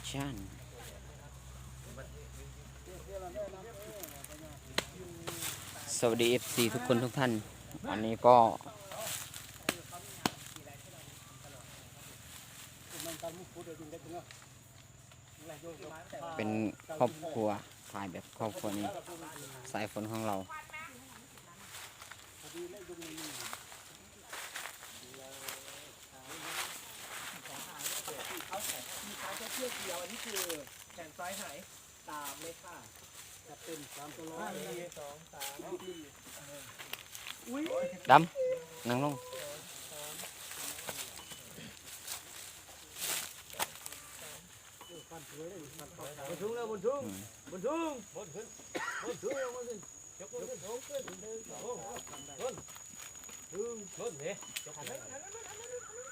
Production สวัสดี FC ทุกคนทุกท่าน วันนี้ก็ เป็นครอบครัวถ่ายแบบครอบครัวนี้ สายฝนของเรา เขาแขนมีขาแค่เชือกเดียวอันนี้คือแขนซ้ายหายตามเลยค่ะจะเป็นสามตัวร้อยสองสามสี่อุ้ยดำนั่งลงบนทุ่งแล้วบนทุ่งบนทุ่งบนขึ้นบนทุ่งบนขึ้นยกบนขึ้นยกขึ้นหนึ่งสองบนทุ่งบนเนี่ยมาเลยนะ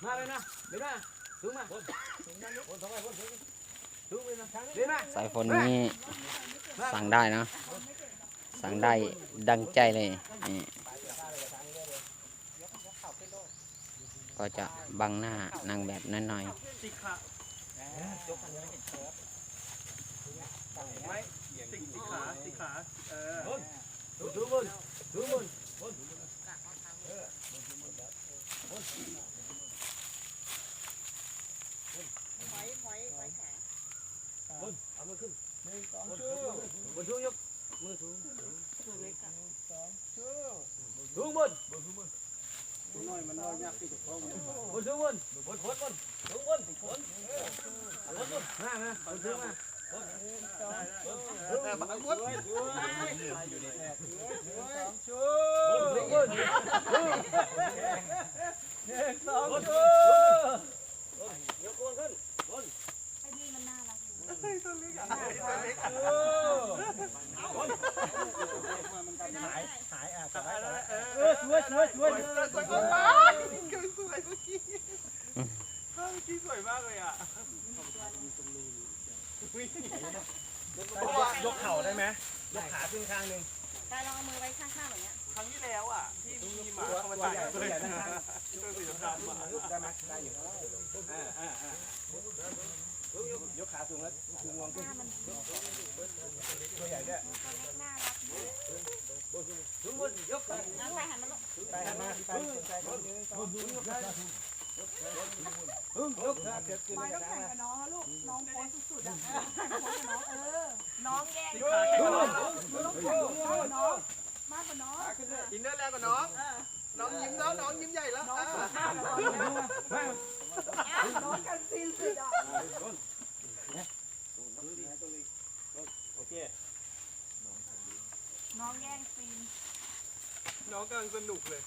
ไม่ไปนะเดี๋ยวนะ สายฝนนี้สั่งได้นะ สั่งได้ดังใจเลยนี่ก็จะบังหน้านางแบบน้อยสิขาจกกันยังไม่เห็นครับไม่สิสิขาสิขาเออทุ่งบนทุ่งบนบน ไว้ไว้ไว้แขน บนเอามือขึ้นหนึ่งสองชูบนชูยกมือถู ตัวเล็กอะ ถูบนบนถูบน น้อยมันน้อยยากที่จะเข้ามา บนถูบนบนบนบนถูบนบนบนบ นมามาบนถูมาแต่บางคนอยู่ในแท้ชูบนบนสองชูยกขึ้นบนไอ้นี่มันน่ารักอยู่ชูหายหายอะช่วยช่วยช่วยมากคือสวยเมื่อกี้เมื่อกี้สวยมากเลยอะ ยกเข่าได้ไหมยกขาขึ้นข้างหนึ่ง ได้ลองเอามือไว้ข้างๆแบบเนี้ย ครั้งที่แล้วอะที่มีห มาเข้ามาถ่ายตัวใหญ่ตัวสีดำๆอะได้ไหมได้อยู่อ่าอ่าอ่ายกขาสูงแล้วสูงวงขึ้นตัวใหญ่ด้วยน่ารักสูงบนยกไปน้ำไปหันมาลูกไปหันมาไปไปบนบนยกขาสูงยกขาเกิดขึ้นไม่ต้องแข่งกับน้องลูกน้องโพสสุดๆอะแข่งโพสกับน้องเออ น้องแย่ง ยกขาสูง ต้องแข่งมากกว่าน้อง มากกว่าน้อง อินเนอร์แรงกว่าน้อง น้องยิ้มแล้วน้องยิ้มใหญ่แล้ว น้อง อะ สุดข้าวแล้วตอนนี้น้องกันซีนสุดอะ โอเค น้อง แย่งซีนน้องกำลังสนุกเลย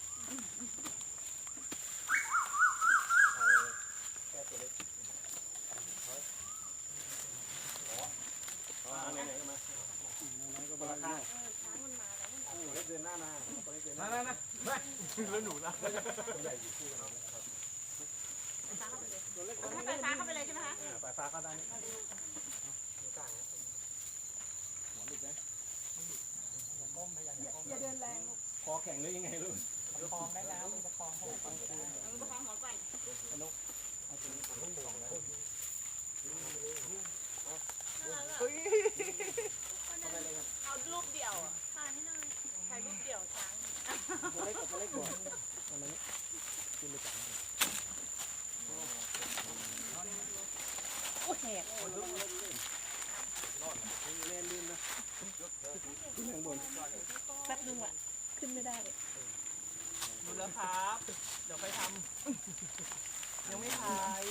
ไหนไหนก็มาเออช้างมันมาแล้วเดินหน้ามามามามามาแล้วหนูล่ะช้างเข้าไปเลยถ้าไปช้างเข้าไปเลยใช่ไหมคะไปฟ้าก็ได้่าเดินแรงลูกคอแข็งหรือยังไงลูกมือประคองหัวไปเอารูปเดี่ยวอะถ่ายให้หน่อยถ่ายรูปเดี่ยวช้าง ตัวเล็กกับตัวเล็กก่อนตอนนี้กินไปจับ โอ้แหก เล่นลื่นนะขึ้นข้างบน แป๊บนึงอะขึ้นไม่ได้ ดูแล้วครับ เดี๋ยวไปทำยังไม่ถ่าย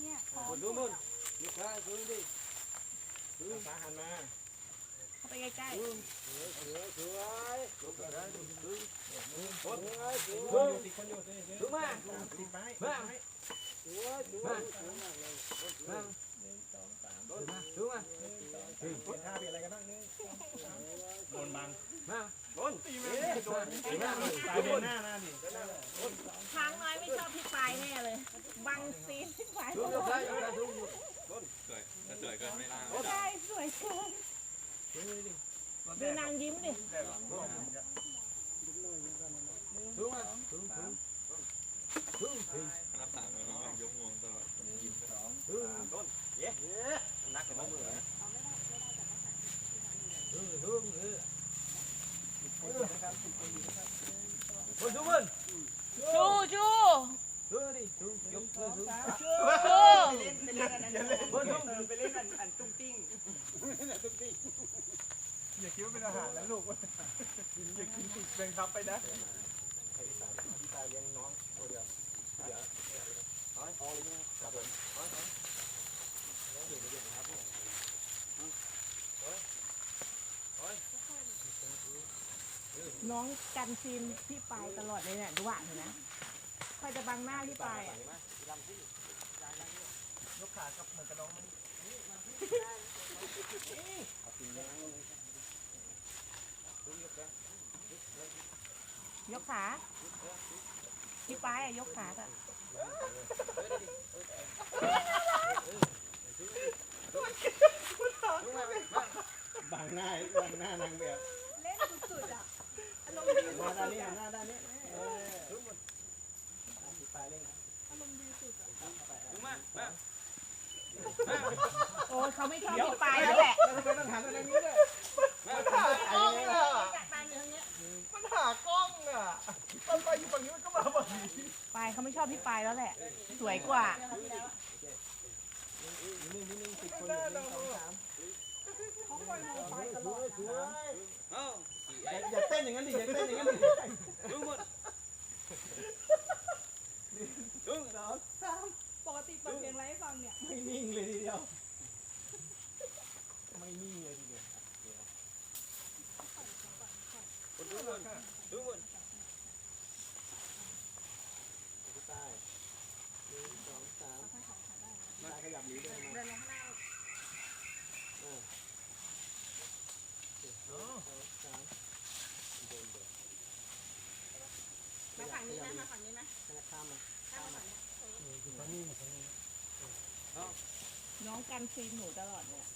เนี่ยพบนดูบนลูกค้าดูดิดูฟ้าหันมาเข้าไปใกล้สวยสวยสวยดูได้ดูดูสวยสวยติดคนอยู่ดูมาติดไปมาสวยสวยมามาดู ช้างน้อยไม่ชอบพี่ปลายแน่เลย บังซีนพี่ปลายสวยถ้าสวยเกินไม่ล่าใช่สวยเกินดูนางยิ้มดิรับสามแล้วน้องยกงวงตลอดยิ้มตลอดต้นเย้นักกับมือนะเออเออเออนะครับ กมือดูจูไปเล่นอันนั้นไปเล่นอันอันตุ้งติ้งอย่าคิดว่าเป็นอาหารนะลูกอย่ากินติดแบงคับไปนะพี่ตายเลี้ยงน้องตัวเดียวเดี๋ยวเอาเอาเลยนะครับผมเอาเอาน้องเดี๋ยวเดี๋ยวครับ น้องกันซีนพี่ปายตลอดเลยเนี่ยดูอะเห็นนะคอยจะบังหน้าพี่ปายอะยกขากับเหมือนกับน้องมันยกขาพี่ปายอะยกขาอะบางหน้าบางหน้านางแบบ เล่นสุดๆอะอาร มาด้านนี้หน้าด้านนี้เออพี่ตายเล่นอารมณ์ดีสุดอะถึงมามาโอ้ยเขาไม่ชอบพี่ปายแล้วแหละแล้วทำไมต้องหันมาทางนี้ด้วยมาหากล้องอะจัดปายอยู่ตรงเนี้ยมันหากล้องอะตอนไปอยู่ฝั่งนี้มันก็มาฝั่งนี้ปายเขาไม่ชอบพี่ปายแล้วแหละ สวยกว่า นิ่งนิ่งสิบคนหนึ่งสองสาม เขาคอยมองไปตลอด สวย อย่าอย่าเต้นอย่างนั้นดิอย่าเต้นอย่างนั้นดิดูหมดดูสองสามปกติเปิดเพลงอะไรให้ฟังเนี่ยไม่นิ่งเลยทีเดียว ไม่นิ่งเลยทีเดียวดูหมดดูหมดใต้หนึ่งสองสามมาขยับหนีด้วยมา เดินลงข้างหน้า สามโดนเดือด มาฝั่งนี้นะมาฝั่งนี้นะ ข้ามมา ข้ามมาฝั่งนี้น้ องกันซีนหนูตลอดเลยอะ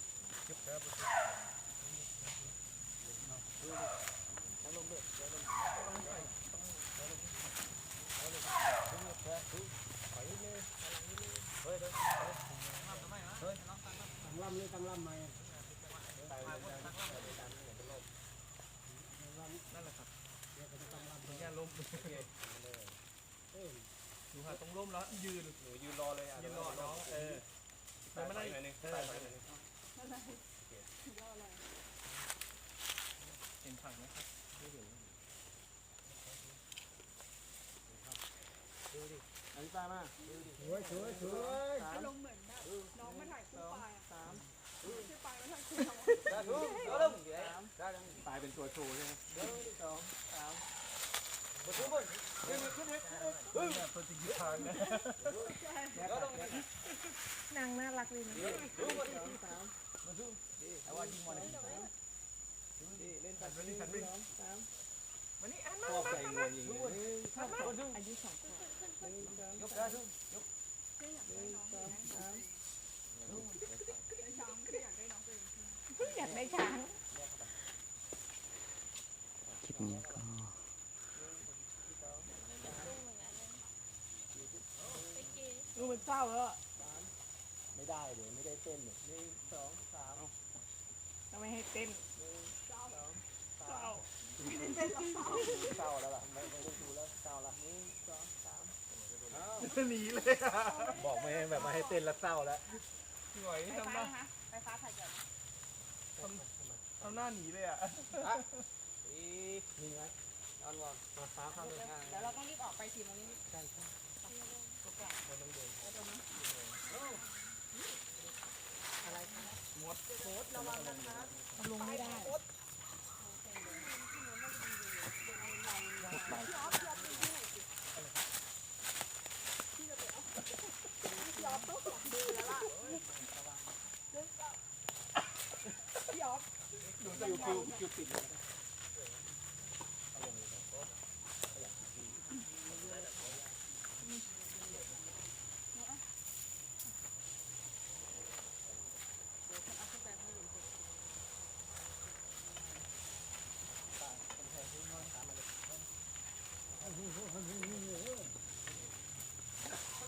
ทั้งลมเดือดแล้วลมตั้งลำเลยตั้งลำไหมเนี่ยล้มหนูหาตรงล้มแล้วยืนหนูยืนรอเลยอะยืนรอน้องเออ ไปไม่ได้หน่อยนึงไปหน่อยนึงเห็นฝั่งไหมครับอันนี้ตามาสวยสวยสวยอารมณ์เหมือนแบบน้องมาถ่ายคู่ปลายอะสามชื่อปลายมาถ่ายคู่เราสามตายเป็นตัวโชว์ใช่ไหมหนึ่งสองสามบนบนขึ้นขึ้นขึ้นเนี่ยตัวจริงทางน นางน่ารักเลยนะดูบนสองสามมาดูเอาว่ายิงบอลเลยดีเล่นตัดไปหนึ่งสองสามวันนี้อันชอบใจงวงยิงเลยอายุสองขวบยกกระดุมยกหนึ่งสองสามไอ้ช้างไม่ได้อยากได้น้องตัวเองอยากได้ช้าง คลิปนี้ก็ ดูมัน เศร้าแล้วอะไม่ได้เดี๋ยวไม่ได้เต้นเลยหนึ่งสองสามทำไมให้เต้นเศร้าเศร้าเศร้าแล้วล่ะไม่ไม่ได้ดูแล้วเศร้าละหนึ่งสองสามหนีเลยอะบอกไม่ให้แบบมาให้เต้นแล้วเศร้าแล้วหน่อยไฟทำหฟ้าน้านะคะไฟฟ้าถ่ายก่อนทำหน้าหนีเลยอะอีนี่ไงออนวอนมาฟ้าข้างเลยเดี๋ยวเราต้องรีบออกไปสี่โมงนี้ ใช่ใช่ ลงไม่ได้พี่ออฟ คิวคิวคิวปิดเลย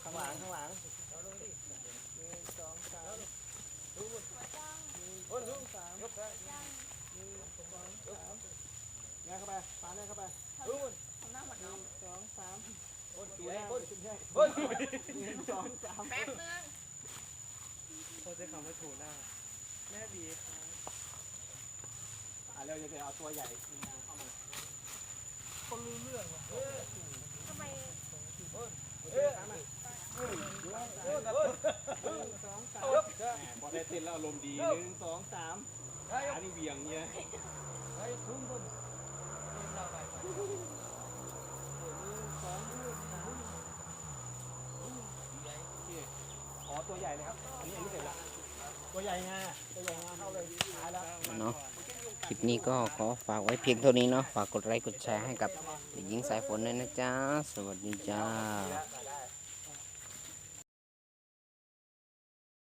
ข้า งหลังข้างหลังหนึ่งสองสามดูบนบนดูสามยกได้หนึ่งสองสามงานเข้าไปปาเนี่ยเข้าไปทสองสามคนสวยคนสวยหนึ่งสองสามแป๊บนึงเขาจะคำว่าถูหน้าแม่บีครับอะเราจะเอาตัวใหญ่เข้ามาคนรู้เรื่องว่ะทำไมเฮ้ยเฮ้ยเฮ้ยสอ พอได้เต้นแล้วอารมณ์ดีหนึ่งสองสามขานี่เบี่ยงเนี่ยเฮ้ทุ่มบนขอตัวใหญ่เลยครับ อันนี้อันนี้เสร็จล้วตัวใหญ่งาตัวใหญ่งาเข้าเลยตายแล้วเนาะคลิปนี้ก็ขอฝากไว้เพียงเท่านี้เนาะฝากกดไลค์กดแชร์ให้กับเด็กหญิงสายฝนด้วยนะจ๊ะ สวัสดีจ้า